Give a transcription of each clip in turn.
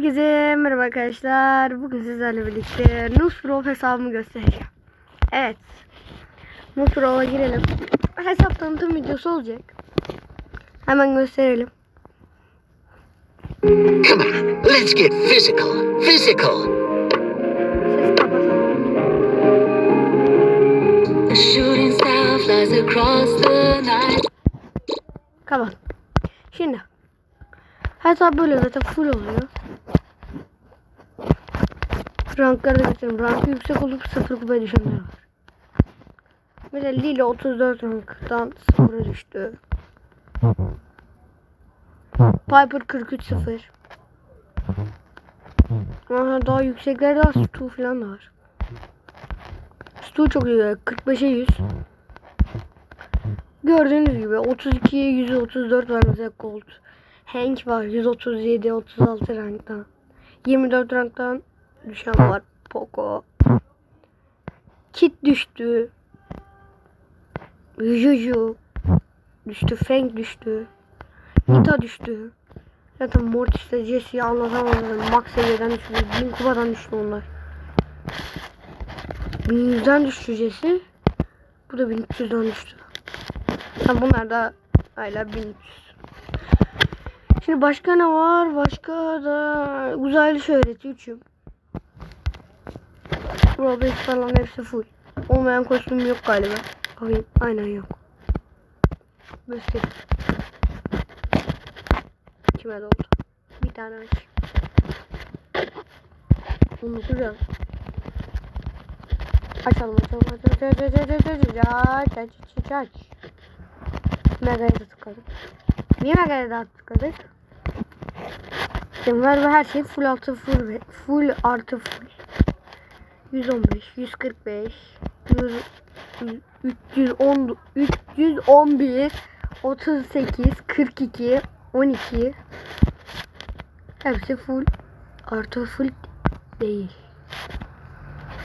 Herkese merhaba arkadaşlar. Bugün sizlerle birlikte Nusrov hesabımı göstereceğim. Evet. Nusrov'a girelim. Hesap tanıtım videosu olacak. Hemen gösterelim. Come on, let's get physical. Physical. A shooting star flies across the night. Kapat. Şimdi. Hesap böyle zaten full oluyor. Rankları da göstereyim. Rankı yüksek olup 0 kupaya düşenler var. Mesela Lila 34 ranktan 0'a düştü. Piper 43 0. Aha, daha yükseklerde var. Stu falan da var. Stu çok iyi. 45'e 100. Gördüğünüz gibi 32'ye 134 var mesela Gold. Hank var 137 36 ranktan. 24 ranktan düşen var Poco. Kit düştü. Juju düştü. Fang düştü. Nita düştü. Zaten Mortis'le Jesse'yi anlatamadım. Max seviyeden düştü. 1000 kupadan düştü onlar. 1100'den düştü Jesse. Bu da 1300'den düştü. Ha, bunlar da hala 1300. Şimdi başka ne var? Başka da uzaylı şöhreti 3'üm. Roblox falan hepsi full. Olmayan kostüm yok galiba. Bakayım. Aynen yok. Göster. Kime doldu? Bir tane aç. 19 yaz. Açalım açalım açalım aç aç aç aç aç aç aç da tıkladık. Niye Mega'ya da tıkladık? Ver ve her şey full artı full full artı full. 115, 145, 100, 310, 311, 38, 42, 12. Hepsi full artı full değil.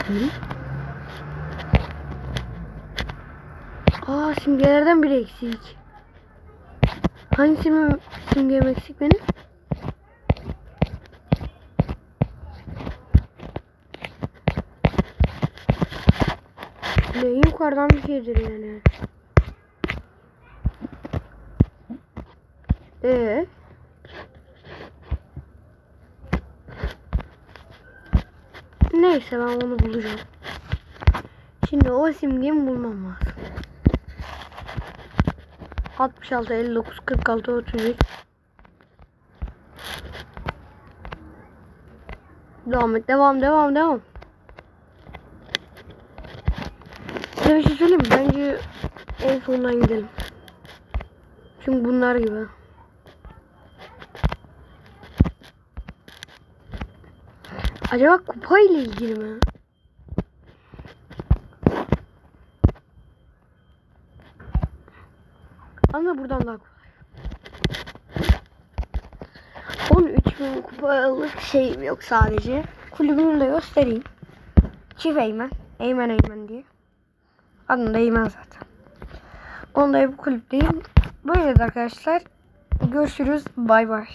Hı? Aa simgelerden biri eksik. Hangi simge, simgem eksik benim? Ne yukarıdan bir şeydir yani. Ee? Neyse ben onu bulacağım. Şimdi o simgemi bulmam lazım. 66, 59, 46, 31. Devam et, devam, devam, devam. Size bir şey söyleyeyim? Bence en sondan gidelim. Çünkü bunlar gibi. Acaba kupa ile ilgili mi? Ama buradan daha kolay. 13 bin kupalık şeyim yok sadece. Kulübümü de göstereyim. Çift Eymen. Eymen Eymen diye. Adım da Eymen zaten. Onda bu kulüpteyim. Böyle de arkadaşlar. Görüşürüz. Bay bay.